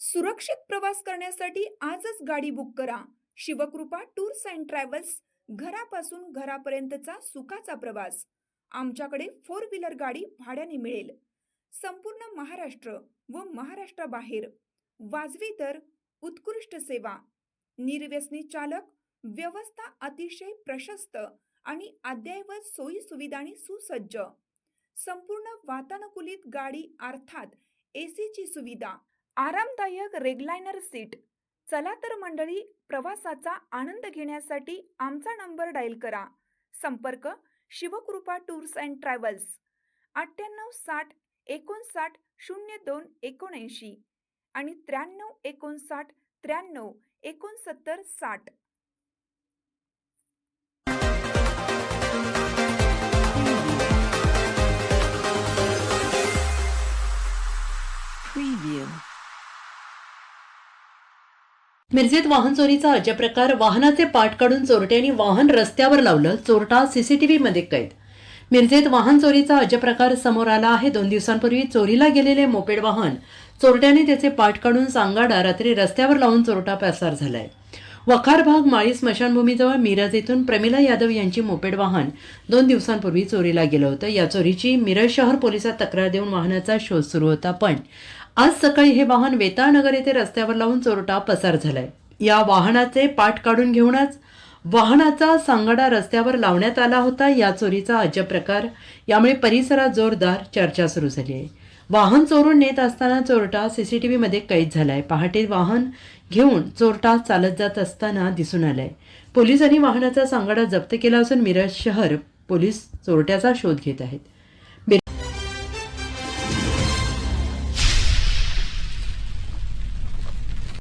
सुरक्षित प्रवास करण्यासाठी आजच गाडी बुक करा. शिवकृपा टूर्स अँड ट्रॅव्हल्स घरापासून घरापर्यंतचा सुखाचा प्रवास. आमच्याकडे फोर व्हीलर गाडी भाड्याने मिळेल. संपूर्ण महाराष्ट्र व महाराष्ट्राबाहेर. वाजवी दर उत्कृष्ट सेवा. निर्व्यसनी चालक व्यवस्था अतिशय प्रशस्त आणि अद्ययावत सोयी सुविधांनी सुसज्ज. संपूर्ण वातानुकूलित गाडी अर्थात एसीची सुविधा. आरामदायक रेगलायनर सीट. चला तर मंडळी प्रवासाचा आनंद घेण्यासाठी आमचा नंबर डायल करा. संपर्क शिवकृपा टूर्स अँड ट्रॅव्हल्स अठ्ठ्याण्णव साठ एकोणसाठ शून्य दोन एकोणऐंशी आणि त्र्याण्णव एकोणसाठ त्र्याण्णव एकोणसत्तर साठ. मिरजेत वाहन चोरीचा अजब प्रकार वाहनाचे पाठ काढून चोरट्यांनी वाहन रस्त्यावर लावलं चोरटा सीसीटीव्ही मध्ये कैद. मिरजेत वाहन चोरीचा अजब प्रकार समोर आला आहे. दोन दिवसांपूर्वी चोरीला गेलेले मोपेड वाहन चोरट्याने त्याचे पाठ काढून सांगाडा रात्री रस्त्यावर लावून चोरटा पसार झालाय. वखार भाग माळी स्मशानभूमीजवळ मिरज येथून प्रमिला यादव यांची मोपेड वाहन दोन दिवसांपूर्वी चोरीला गेलं होतं. या चोरीची मिरज शहर पोलिसात तक्रार देऊन वाहनाचा शोध सुरू होता पण आज सकाळी हे वाहन वेताळनगर येथे रस्त्यावर लावून चोरटा पसार झालाय. या वाहनाचे पाठ काढून घेऊनच वाहनाचा सांगाडा रस्त्यावर लावण्यात आला होता. या चोरीचा अजब प्रकार यामुळे परिसरात जोरदार चर्चा सुरू झाली आहे. वाहन चोरून नेत असताना चोरटा सीसीटीव्ही मध्ये कैद झालाय. पहाटे वाहन घेऊन चोरटा चालत जात असताना दिसून आलाय. पोलिसांनी वाहनाचा सांगाडा जप्त केला असून मिरज शहर पोलीस चोरट्याचा शोध घेत आहेत.